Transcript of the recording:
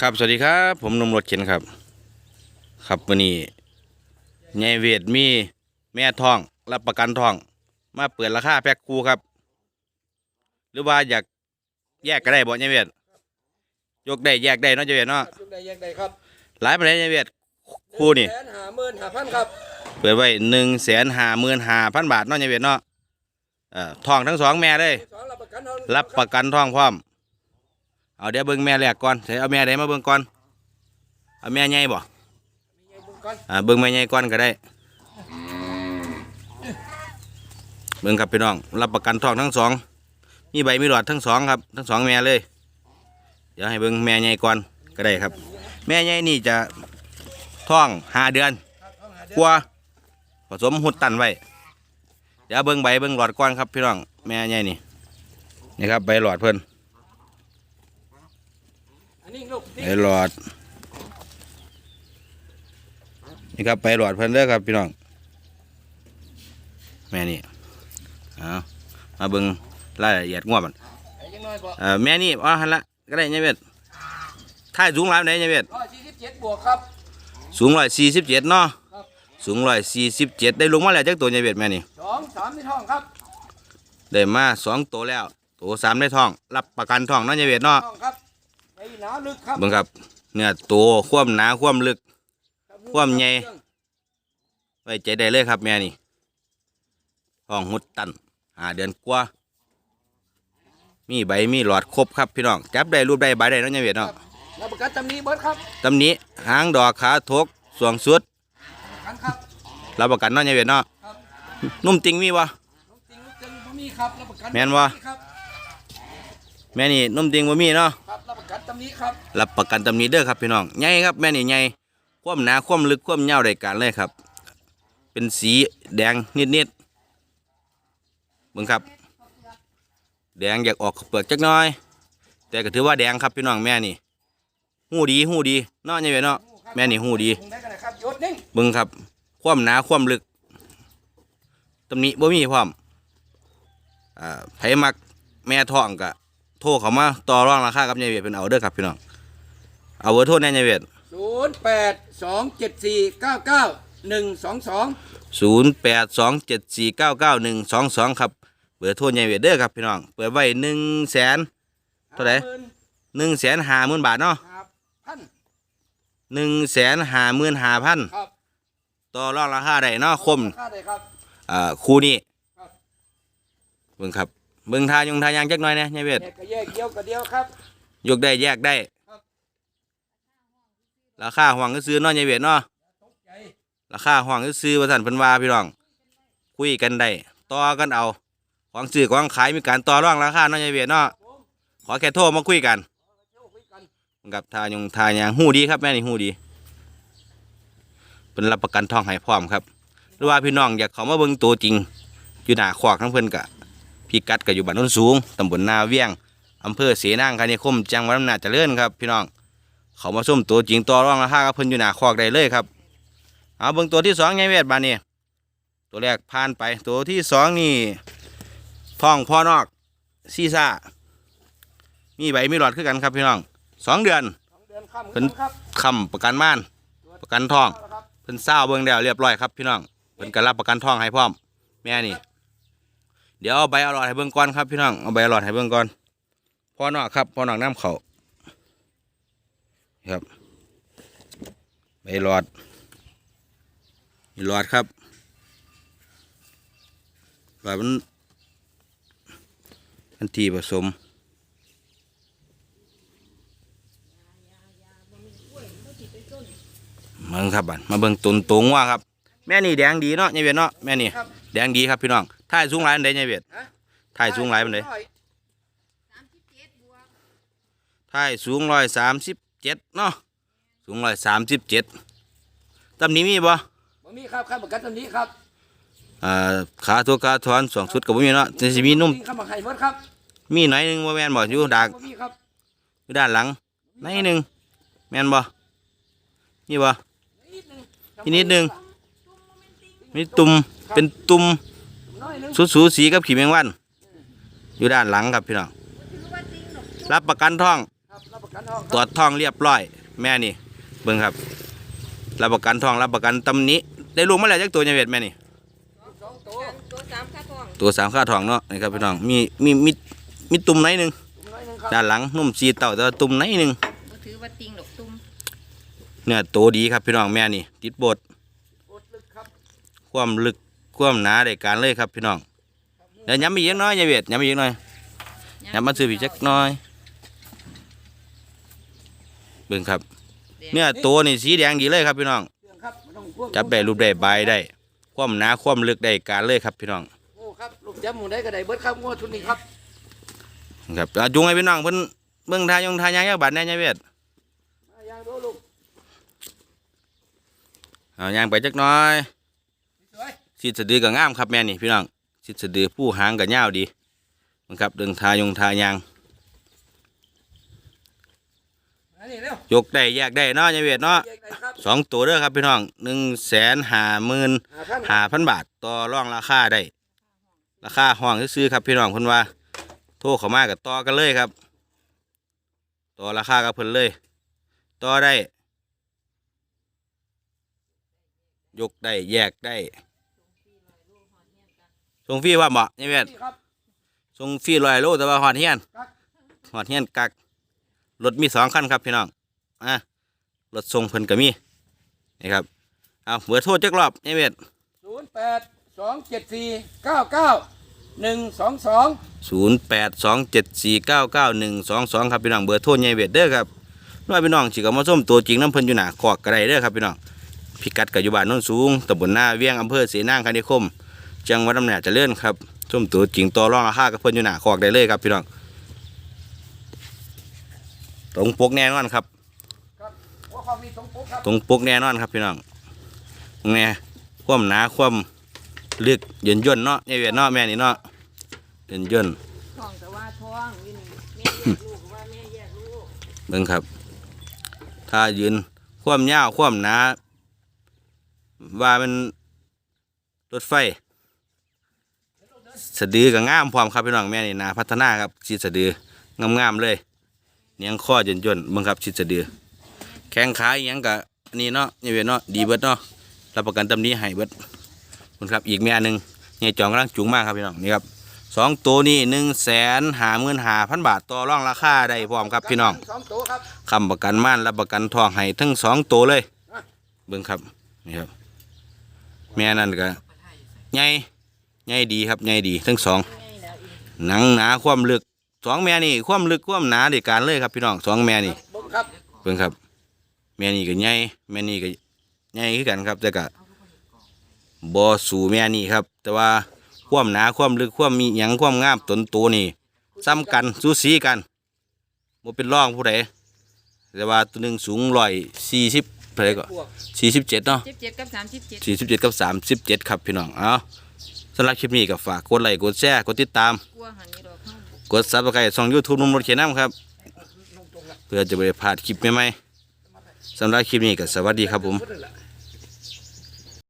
ครับสวัสดีครับ ผมหนุ่มรถเข็นครับ ครับวันนี้ยายเวทมีแม่ทองรับประกันทอง มาเปิดราคาแพ็คคูครับ หรือว่าอยากแยกก็ได้บ่ยายเวทยกได้แยกได้เนาะยายเวทเนาะยุคใดแยกใดครับหลายประเด็นยายเวทคู่นี่แสนหาหมื่นหาพันครับเปิดไว้หนึ่งแสนห้าหมื่นห้าพันบาทเนาะยายเวทเนาะเอ่อทองทั้งสองแม่เลยสองรับประกันเท่ารับประกันทองพร้อม เอาเดี๋ยวเบิ่งแม่แรกก่อนใส่เอาแม่ใดมาเบิ่งก่อนเอาแม่ใหญ่บ่มีไงบุญก่อนอ่าเบิ่งแม่ใหญ่ก่อนก็ได้ เบิ่งครับพี่น้อง รับประกันทองทั้งสอง มีใบมีหลอดทั้งสองครับ ทั้งสองแม่เลย เดี๋ยวให้เบิ่งแม่ใหญ่ก่อนก็ได้ครับ แม่ใหญ่นี่จะท้องห้าเดือนครับเอาหาเดืกว่าผสมหุดตันไว้ เดี๋ยวเบิ่งใบเบิ่งหลอดก่อนครับพี่น้อง แม่ใหญ่นี่นี่ครับใบหลอดเพิ่นอันนี้ลูกนี่ ไปหลอด นี่ครับไปหลอดเพิ่นเด้อครับพี่น้อง แม่นี่เอามาเบิ่งรายละเอียดงวมันไอ้ยังน้อยบ่เอ่อแม่นี่อ๋อหันละก็ได้เนี่ยเวทท่ายสูงหลายปานไหนเนี่ยเวทร้อยสี่สิบเจ็ดบวกครับ สูงร้อยสี่สิบเจ็ดเนาะครับสูงร้อยสี่สิบเจ็ดได้ลงมาแล้วจักตัวเนี่ยเวทแม่นี่สองสามในท้องครับ ได้มาสองตัวแล้ว ตัวสามได้ท้อง รับประกันท้องเนาะเนี่ยเวทเนาะ เบิ่งครับ เนื้อตัวความหนาความลึกความใหญ่ไว้ใจได้เลยครับ แม่นี่ท้องหุดตันหาเดือนกว่ามีใบมีหลอดครบครับพี่น้องจับได้รูปได้ใบได้เนาะเนี่ยเวียดเนาะรับประกันตำหนี้เบิดครับตำหนี้หางดอกขาทกสวงสุดประกันครับรับประกันเนาะเนี่ยเวียดเนาะครับนุ่มติงมีวะลูกจริงลูกจริงบ่มีครับรับประกันแม่นบ่ครับแม่นี่นุ่มติงบ่มีเนาะครับรับประ กันตำหนี้ครับรับประกันตำหนี้เด้อครับพี่น้องใหญ่ครับแม่นี่ใหญ่ความหนาความลึกความยาวได้การเลยครับ เป็นสีแดงนิดๆเบิ่งครับ แดงอยากออกเปลือกจักหน้อย แต่ก็ถือว่าแดงครับพี่น้องแม่นี่หูดีหูดีเนาะเนี่ยเวียดเนาะแม่นี่หูดีคงได้กันนะครับยศนิ่งเบิ่งครับ ความหนาความลึกตำหนิบ่มีพร้อมอ่าไผมักแม่ท้องก็ โทรเข้ามาต่อรองราคากับยายเวียดเป็นเอาเด้อครับพี่น้องเอาเบอร์โทรแน่ยายเวียดศูนย์แปดสองเจ็ดสี่เก้าเก้าหนึ่งสองสอง0827499122ครับเบอร์โทรยายเวียดเด้อครับพี่น้องเปิดไว้1แสนเท่าไหร่1แสน50,000บาทเนาะครับพัน1แสน55,000ครับต่อรองราคาได้เนาะคมค่าได้ครับอ่าคู่นี้ครับเบิ่งครับ เบิ่งทายงทายางจักหน่อยนะยายเวียดแยกก็แยกเดียวก็เดียวครับ ยกได้แยกได้ครับราคาห่วงก็ซื้อๆเนาะยายเวียดเนาะตกใจราคาห่วงก็ซื้อว่าสั่นเพิ่นว่าพี่น้อง คุยกันได้ต่อกันเอาของซื้อของขายมีการต่อรองราคาเนาะยายเวียดเนาะผมขอแค่โทรมาคุยกันเที่ยวคุยกันกับทายงทายางหูดีครับแม่นี่หูดีเป็นรับประกันทองให้พร้อมครับ หรือว่าพี่น้องอยากเขามาเบิ่งตัวจริง อยู่หน้าขวากทั้งเพิ่นกะ พี่กัดก็อยู่บ้านโนนสูงตำบลนาเวียงอำเภอเสนางคานิคมจังหวัดอำนาจเจริญครับพี่น้องเขามาส้มตัวจริงต่อรองราคากับเพิ่นอยู่หน้าขวากได้เลยครับเอาเบิ่งตัวที่สองไงเวทบานนี่ตัวแรกผ่านไปตัวที่สองนี่ท้องพ่อนอกซีซ่ามีใบมีหลอดคือกันครับพี่น้องสองเดือนสองเดือนค่ำเพิ่นครับคำประกันม่านประกันทองเอาละครับเพิ่นเศร้าเบิ่งแล้วเรียบร้อยครับพี่น้องเพิ่นก็รับประกันทองให้พร้อม แม่นี่ เดี๋ยวเอาใบเอาหลอดให้เบิ่งก่อนครับพี่น้องเอาใบเอาหลอดให้เบิ่งก่อนพ่อนอกครับพ่อนอกน้ำเขาครับใบหลอดนี่หลอดครับหลอดมันมันทีผสมเมืองครับบัดมาเบิ่งตุนตุงว่าครับ แม่นี่แดงดีเนาะยายเวียดเนาะแม่นี่ครับแดงดีครับพี่น้อง ถ่ายสูงหลายปานใดยายเวียดฮะ ถ่ายสูงหลายปานใดร้อยถ่ายสูงร้อยสามสิบเจ็ดเนาะสูงร้อยสามสิบเจ็ดตำหนี้มีบ่บ่มีครับครับประกันตำหนี้ครับอ่าขาตัวขาถอนสองชุดกับบ่มีเนาะจะสิมีนุ่มเข้ามาให้หมดครับมีหน่อยหนึงบ่แม่นบ่อยู่ดากบ่มีครับอยู่ด้านหลังหน่อยหนึงแม่นบ่มีบ่นิดนึงอีกนิดนึงมีตุ่มเป็นตุ่มน้อยนึง สูสูสีกับขีแมงวัน อยู่ด้านหลังครับพี่น้องรับประกันท่องครับรับประกันกันห้องคตรรับวจทองเรียบร้อย แม่นี่เบิ่งครับ รับประกันทองรับประกันตำหนี้ได้ลูกมาแล้วจักตัวยังเวทแม่นี่สองตัวตัวสามค่าทองตัวสามค่าทองเนาะนี่ครับพี่น้องมีมีมีมีตุ่มไหนหนึ่งถุงน้อยหนึงครับด้านหลังนุ่มสีเต่าแต่ว่าตุ่มไหนหนึ่งบ่ถือว่าติงดอกตุ้มเนื้อโตดีครับพี่น้องแม่นี่ติดบดอดลึกครับความลึก ความหนาได้การเลยครับพี่น้องเดี๋ยวย้ำอีกจักหน้อยยายเวทย้ำอีกจักหน้อยย้ำมาซื้ออีกจักหน้อยเบิ่งครับเนื้อโตนี่สีแดงดีเลยครับพี่น้องเครื่องครับไม่ต้องพ่วงจับได้รูปได้ใบได้ความหนาความลึกได้การเลยครับพี่น้องโอ้ครับลูกจับหมูได้ก็ได้เบิดครับงวดทุนนี้ครับครับเอาจุงให้พี่น้องเพิ่นเบิ่งทายงทายางยักบาดแน่ยายเวทมาย่างดูลูกเอายางไปจักหน้อย สวยสิสะดือก็งามครับแม่นี่พี่น้องสิสะดือผู้หางก็ยาวดีนะครับเดินทายงทายางอันนี้เร็วยกได้แยกได้เนาะยายเวทเนาะแยกได้ครับสองตัวเด้อครับพี่น้องหนึ่งแสนห้าหมื่นหาท่านห้าพันบาทต่อรองราคาได้ ราคาห้องซื้อๆครับพี่น้องเพิ่นว่า โทรเข้ามากับต่อกันเลยครับต่อราคากับเพิ่นเลยต่อได้ ยกได้แยกได้ ส่งฟรีว่าเหมาะยายเวทนี่ครับส่งฟรีร้อยโลแต่ว่าหอดเฮียนกักหอดเฮียนกักรถมีสองคันครับพี่น้องอะรถส่งเพิ่นก็มีนี่ครับเอาเบอร์โทรจักรอบยายเวทศูนย์แปดสองเจ็ดสี่เก้าเก้าหนึ่งสองสองศูนย์แปดสองเจ็ดสี่เก้าเก้าหนึ่งสองสองครับพี่น้องเบอร์โทรยายเวทเด้อครับน้อยพี่น้องสิก็มาส้มตัวจริงน้ำเพิ่นอยู่หนาขอกกระไดเด้อครับพี่น้องพิกัดกับอยู่บ้านโน้นสูงตำบลหน้าเวียงอำเภอเสนางคณิคม จังหวัดอำนาจเจริญครับส้มตัวจริงต่อรองราคากับเพิ่นอยู่หนาขอกได้เลยครับพี่น้องตรงปกแน่นอนครับครับว่าความมีตรงปุ๊บครับตรงปกแน่นอนครับพี่น้องแน่ความหนาความลึกเย็นย่นเนาะยายเวทเนาะแม่นี่เนาะเย็นย่นทองแต่ว่าทองอยู่นี่แม่แยกลูกว่าแม่แยกลูกเบิ่งครับ ถ้ายืนความยาวความหนาว่ามันรถไฟ สะดือกับงามพร้อมครับพี่น้องแม่นี่นาพัฒนาครับชิดสะดืองามๆเลยเนียงข้อย่นย่นๆเบิ่งครับชิดสะดือ แข้งขาอหยังกะอันนี้เนาะนี่เวเนาะดีเบิดเนาะรับประกันตำนี้ให้เบิดคุณครับอีกแม่หนึ่งเนี่ยจองกำลังจุงมากครับพี่น้องนี่ครับสองตัวนี้หนึ่งแสนหาหมื่นหาพันบาทต่อรองราคาได้พร้อมครับพี่น้องสองตัวครับคำประกันม่านรับประกันทองให้ทั้งสองตัวเลยเบิ่งครับนี่ครับแม่นั่นก็ใหญ่ ใหญ่ดีครับใหญ่ดีทั้งสองไงแล้วอีกหนังหนาความลึกสองแม่นี่ความลึกความหนาเดีการเลยครับพี่น้องสองแม่นี่เบุ้งครับเบิ่งครับ แม่นี่ก็ใหญ่แม่นี่ก็ใหญ่คือกันครับแต่ก็บ่สู่แม่นี่ครับ แต่ว่าความหนาความลึกความมีหยังความงามตนตัวนี่ซ้ำกันสูสีกันบ่เป็นร่องผู้ใดแต่ว่าตัวหนึงสูงร้อยสี่สิบเท่าไหร่ก็บวกสี่สิบเจ็ดเนาะสิบเจ็ดกับสามสิบเจ็ดสี่สิบเจ็ดกับสามสิบเจ็ดครับพี่น้อง เอา สำหรับคลิปนี้ก็ฝากกดไลค์กดแชร์กดติดตามกดอกเข้ากดซับสไครต์ช่องยูทูบนุ่มรถเขียนน้ำครับ เพื่อจะไม่ได้พลาดคลิปใหม่ๆสำหรับคลิปนี้ก็สวัสดีครับผม